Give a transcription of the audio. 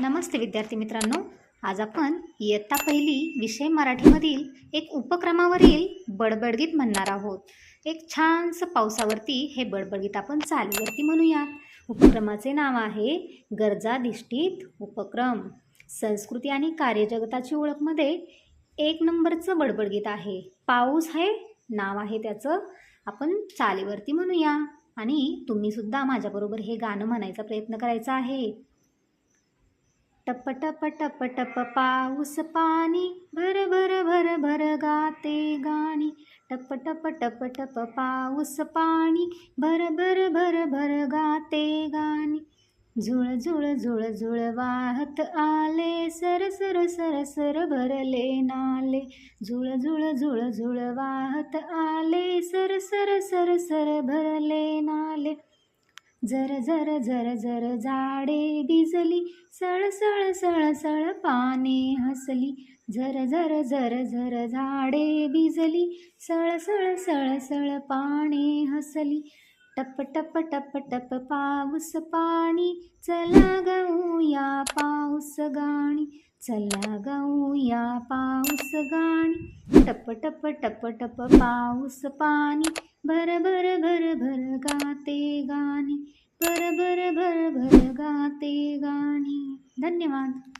नमस्ते विद्यार्थी मित्रांनो. आज आपण इयत्ता पहिली विषय मराठीमधील एक उपक्रमावरील बडबडगीत म्हणणार आहोत. एक छानसं पावसावरती हे बडबडगीत आपण चालीवरती म्हणूयात. उपक्रमाचे नाव आहे गरजाधिष्ठित उपक्रम. संस्कृती आणि कार्यजगताची ओळखमध्ये एक नंबरचं बडबडगीत आहे. पाऊस हे नाव आहे त्याचं. आपण चालीवरती म्हणूया. आणि तुम्हीसुद्धा माझ्याबरोबर हे गाणं म्हणायचा प्रयत्न करायचा आहे. टप टप टप टप पाऊस पाणी. भर भर भर भर गाते गाणी. टप टप टप टप पाऊस पाणी. भर भर भर भर गाते गाणी. झुळ झुळ झुळ झुळ वाहत आले. सर सर सर सर भरले नाले. झुळ झुळ झुळ झुळ वाहत आले. सर सर सर सर भरले नाले. जर जर जर जर झाडे भिजली सळ सळ सळ सळ पाने हसली. झर झर झर झर झाडे भिजली सळ सळ सळ सळ पाने हसली. टप टप टप टप पाऊस पाणी. चला गाऊया पाऊस गाणी. चला गाऊया पाऊस गाणी. टप टप टप टप पाऊस पाणी. भर भर भर भर गाते गाणी. भर भर भर भर गाते गाणी. धन्यवाद.